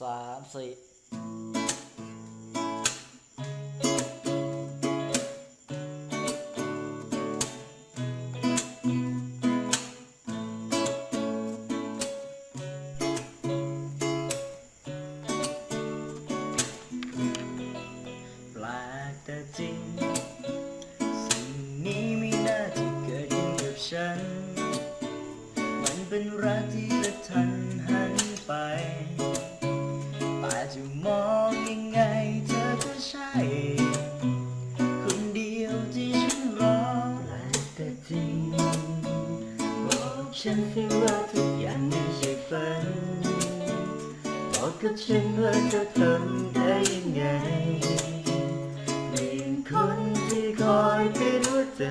สามสี่แปลกแต่จริง สิ่งนี้ไม่น่าจะเกิดขึ้นกับฉัน มันเป็นรักที่กะทันหันไป ฉันสิว่าทุกอย่างไม่ใช่ฝันบอกกับฉันว่าจะทำได้ยังไงเปลี่ยนคนที่คอยเป็นหัวใจ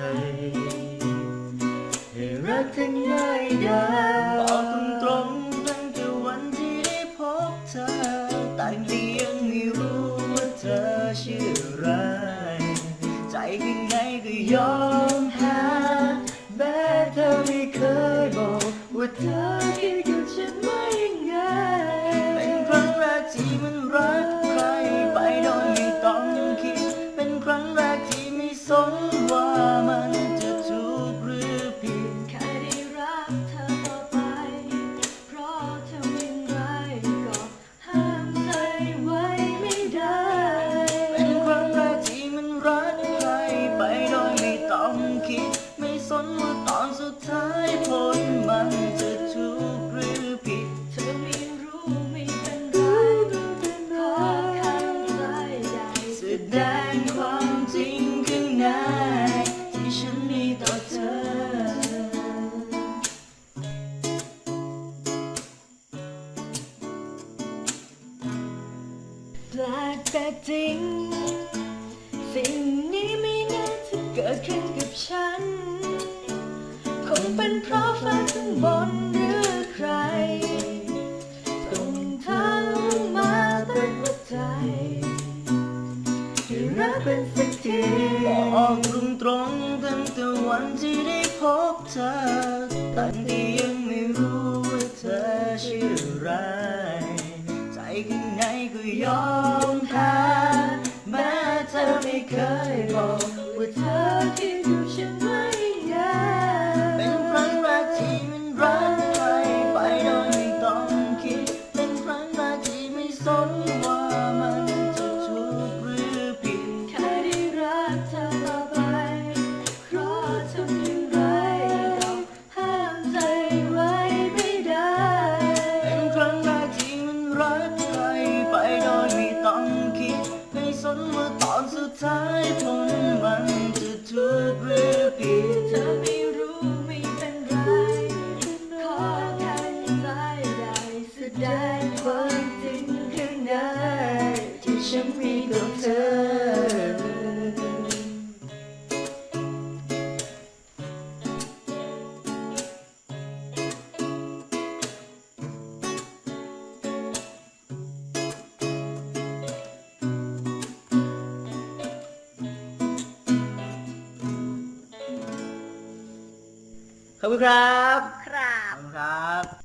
ให้รักทั้งง่ายดายบอกตรงๆตั้งแต่วันที่ได้พบเธอแต่งที่ยังไม่รู้ว่าเธอชื่ออะไรใจข้างในก็ยอม บอ ข้างในที่ฉันมีต่อเธอ แปลกแต่จริง สิ่งนี้ไม่น่าจะเกิดขึ้นกับฉัน คงเป็นเพราะฟ้าข้างบน ที่รักเป็นสักทีบอกตรงตรงตั้งแต่วันที่ได้พบเธอตั้งที่ยังไม่รู้ว่าเธอชื่ออะไร ใจข้างในก็ยอม ตอ ขอบคุณครับ